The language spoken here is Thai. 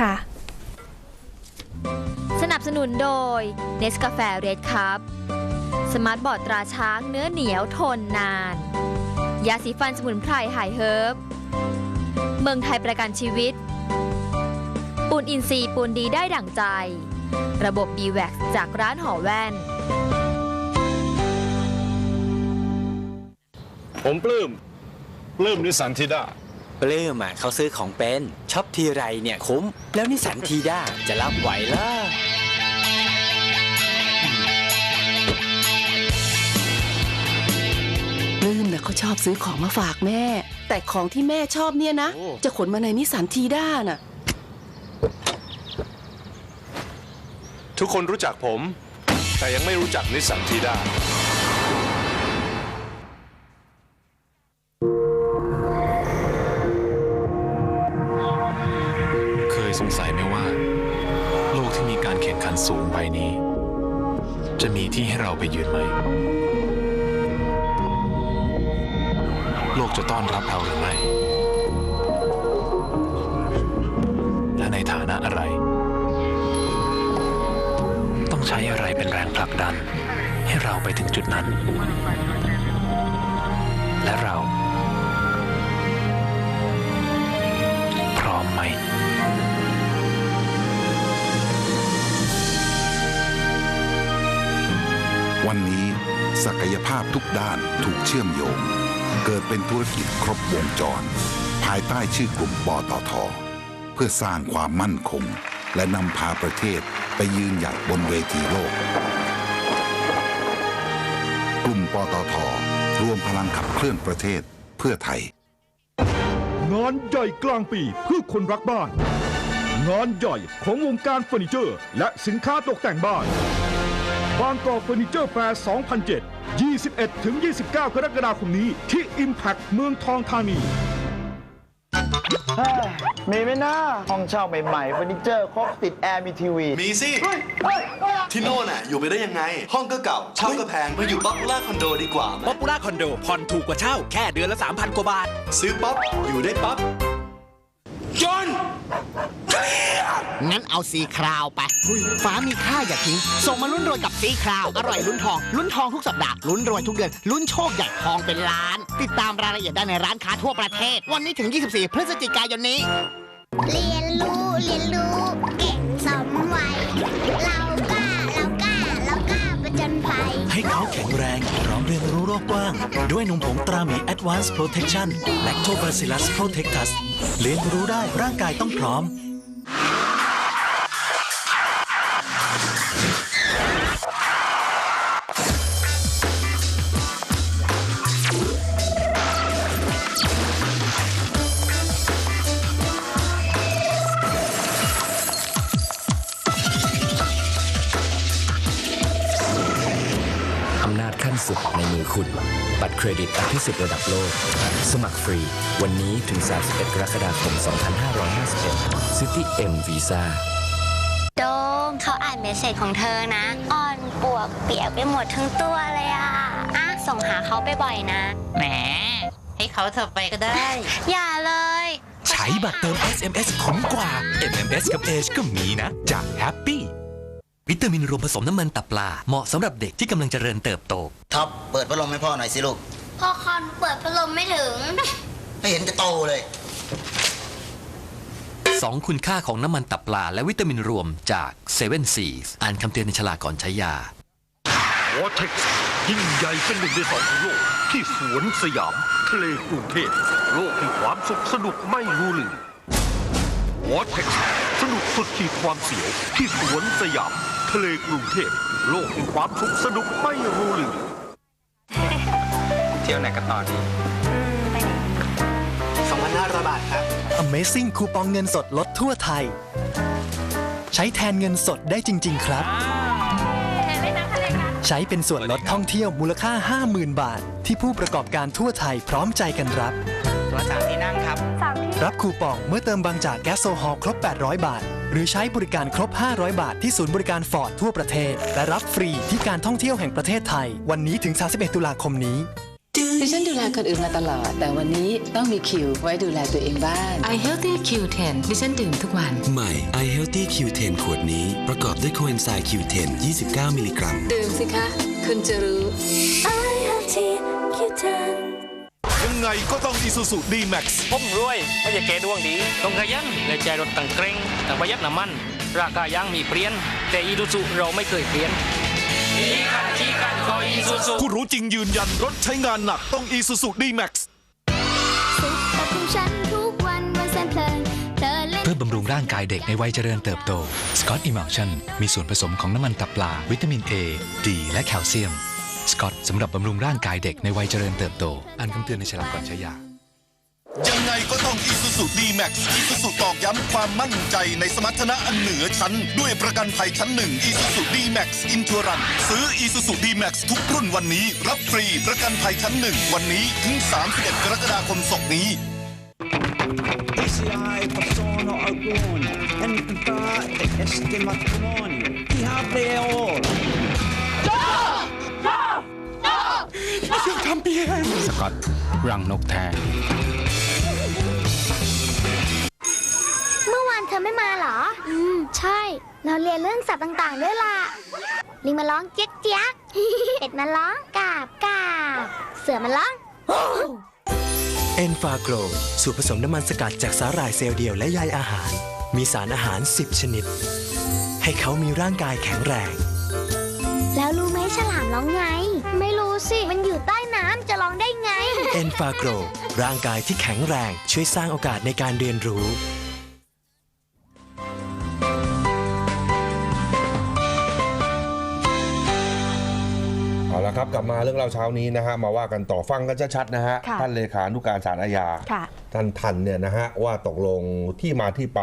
ค่ะ สนับสนุนโดยเนสกาแฟเรดคัพสมาร์ทบอร์ดตราช้างเนื้อเหนียวทนนาน ยาสีฟันสมุนไพรหายเฮิร์บ เมืองไทยประกันชีวิต ปูนอินทรีย์ปูนดีได้ดั่งใจ ระบบ b w a x จากร้านหอแว่น ผมปลื้ม ปลื้มนิสันทิดา ปลื้มอะเขาซื้อของเป็นช็อปทีไรเนี่ยคุ้ม แล้วนิสสันทีด้าจะรับไหวล่ะปลื้มนะเขาชอบซื้อของมาฝากแม่ แต่ของที่แม่ชอบเนี่ยนะ จะขนมาในนิสสันทีด้าน่ะ ทุกคนรู้จักผม แต่ยังไม่รู้จักนิสสันทิด้า งสัยไหมว่า โลกที่มีการแข่งขันสูงใบนี้ จะมีที่ให้เราไปยืนไหม โลกจะต้อนรับเราหรือไม่ และในฐานะอะไร ต้องใช้อะไรเป็นแรงผลักดัน ให้เราไปถึงจุดนั้น และเรา วันนี้ศักยภาพทุกด้านถูกเชื่อมโยง เกิดเป็นธุรกิจครบวงจร ภายใต้ชื่อกลุ่มปตท เพื่อสร้างความมั่นคง และนำพาประเทศไปยืนหยัดบนเวทีโลก กลุ่มปตท รวมพลังขับเคลื่อนประเทศเพื่อไทย งานใหญ่กลางปีเพื่อคนรักบ้าน งานใหญ่ของวงการเฟอร์นิเจอร์ และสินค้าตกแต่งบ้าน บางกอกเฟอร์นิเจอร์แฟร์ 2007 21 ถึง 29 กรกฎาคมนี้ที่ Impact เมืองทองธานี มีไหมนะห้องเช่าใหม่ๆเฟอร์นิเจอร์ครบติดแอร์มีทีวี มีสิ ที่โน่นน่ะ อยู่ไปได้ยังไง ห้องก็เก่า เช่าก็แพง มาอยู่ป๊อปปูล่าคอนโดดีกว่าไหมป๊อปปูล่าคอนโดผ่อนถูกกว่าเช่า แค่เดือนละ 3,000 กว่าบาท ซื้อป๊อปอยู่ได้ป๊อปจน งั้นเอาซีคราวไปฟ้ามีค่าอย่าทิ้ง ส่งมาลุ้นรวยกับซีคราว อร่อยลุ้นทอง ลุ้นทองทุกสัปดาห์ ลุ้นรวยทุกเดือน ลุ้นโชคใหญ่ทองเป็นล้าน ติดตามรายละเอียดได้ในร้านค้าทั่วประเทศ วันนี้ถึง 24 พฤศจิกายนนี้ เรียนรู้ เรียนรู้ เก่งสมวัย เรากล้า เรากล้า เรากล้าประจนภัย ให้เขาแข็งแรงพร้อมเรียนรู้โลกกว้าง ด้วยนมผงตราหมี Advanced Protection Lactobacillus Protectus เรียนรู้ได้ร่างกายต้องพร้อม สุดในมือคุณ บัตรเครดิตอภิสิทธิ์ระดับโลก สมัครฟรี วันนี้ถึง 31 กรกฎาคม 2551 City M Visa โดงเขาอ่านเมสเซจของเธอนะ อ่อนปวกเปียกไปหมดทั้งตัวเลยอะอะส่งหาเขาไปบ่อยๆนะ แหม ให้เขาเธอไปก็ได้ อย่าเลย ใช้บัตรเติม SMS คุ้มกว่า MMS กับ Age ก็มีนะ จาก Happy วิตามินรวมผสมน้ำมันตับปลา เหมาะสำหรับเด็กที่กำลังเจริญเติบโต ท็อปเปิดพัดลมให้พ่อหน่อยสิลูกพอคอนเปิดพัดลมไม่ถึง ไม่เห็นจะโตเลย 2 คุณค่าของน้ำมันตับปลา และวิตามินรวมจาก7 Seas อ่านคำเตือนในฉลากก่อนใช้ยา วอเท็กซ์ยิ่งใหญ่เป็นหนึ่งในสองของโลก ที่สวนสยาม ทะเลกรุงเทพโลกแห่งความสุขสนุกไม่รู้ลืมวอเท็กซ์สนุกสุดขีดความเสียวที่สวนสยาม ทะเลกรุงเทพโลกแห่งความสุขสนุกไม่รู้ลืมเที่ยวไหนกันตอนนี้2,500 บาทครับ Amazing คูปองเงินสดลดทั่วไทย ใช้แทนเงินสดได้จริง ๆ ครับ ใช้เป็นส่วนลดท่องเที่ยวมูลค่า 50,000 บาท ที่ผู้ประกอบการทั่วไทยพร้อมใจกันรับ ตัวสามที่นั่งครับ รับคูปองเมื่อเติมบางจากแก๊สโซฮอลครบ 800 บาท หรือใช้บริการครบ 500 บาทที่ศูนย์บริการฟอร์ดทั่วประเทศ และรับฟรีที่การท่องเที่ยวแห่งประเทศไทย วันนี้ถึง 31 ตุลาคมนี้ดิฉันดูแลคนอื่นมาตลอด แต่วันนี้ต้องมีคิวไว้ดูแลตัวเองบ้าง I Healthy Q10 ดิฉันดื่มทุกวัน ใหม่ i Healthy Q10 ขวดนี้ประกอบด้วยโคเอนไซม์ Q10 29 มิลลิกรัม ดื่มสิคะ คุณจะรู้ยัง ไงก็ต้อง Isuzu D-Max ผมรวยไม่ใช่แกดวงดี ต้องขยันและใจรถตั้งเกรงแต่ประหยัดน้ำมัน ราคายางมีเปลี่ยน แต่อีดูซุเราไม่เคยเปลี่ยนชี้กันชี้กันก็อีซูซุผู้รู้จริงยืนยันรถใช้งานหนักต้อง Isuzu D-Max แต่ของฉันทุกวันวันแสนเพลินเพลินเล่น เพื่อบำรุงร่างกายเด็กในวัยเจริญเติบโต Scott Emulsion มีส่วนผสมของน้ำมันตับปลา วิตามิน A D และแคลเซียม Scott สำหรับบำรุงร่างกายเด็กในวัยเจริญเติบโต อ่านคำเตือนในฉลากก่อนใช้ยา ยังไงก็ต้อง Isuzu D-Max Isuzu ตอกย้ำความมั่นใจในสมรรถนะอันเหนือชั้น ด้วยประกันภัยชั้นหนึ่ง Isuzu D-Max Insurance ซื้อ Isuzu D-Max ทุกรุ่นวันนี้ รับฟรีประกันภัยชั้นหนึ่งวันนี้ถึง 31 กรกฎาคมศกนี้ sono alcune e infatti este matrimonio ti apre ora สกอตรังนกแท้เมื่อวานเธอไม่มาเหรอ อืม ใช่ เราเรียนเรื่องสัตว์ต่างๆด้วยล่ะ ลิงมาร้องเจ๊ยกเจ๊ยกเป็ดมาร้องกาบกาบเสือมาร้อง เอนฟาโกรสูตรผสมน้ำมันสกัดจากสาหร่ายเซลล์เดียวและใยอาหาร มีสารอาหาร 10 ชนิด ให้เขามีร่างกายแข็งแรง แล้วรู้ไหมฉลามร้องไง ไม่รู้สิ มันอยู่ใต้น้ำจะร้องได้ไง เอนฟาโกร ร่างกายที่แข็งแรงช่วยสร้างโอกาสในการเรียนรู้ เอาละครับกลับมาเรื่องเล่าเช้านี้นะฮะมาว่ากันต่อฟังกันชัดๆนะฮะค่ะ ท่านเลขานุการศาลอาญาค่ะ ท่านทันเนี่ยนะฮะว่าตกลงที่มาที่ไป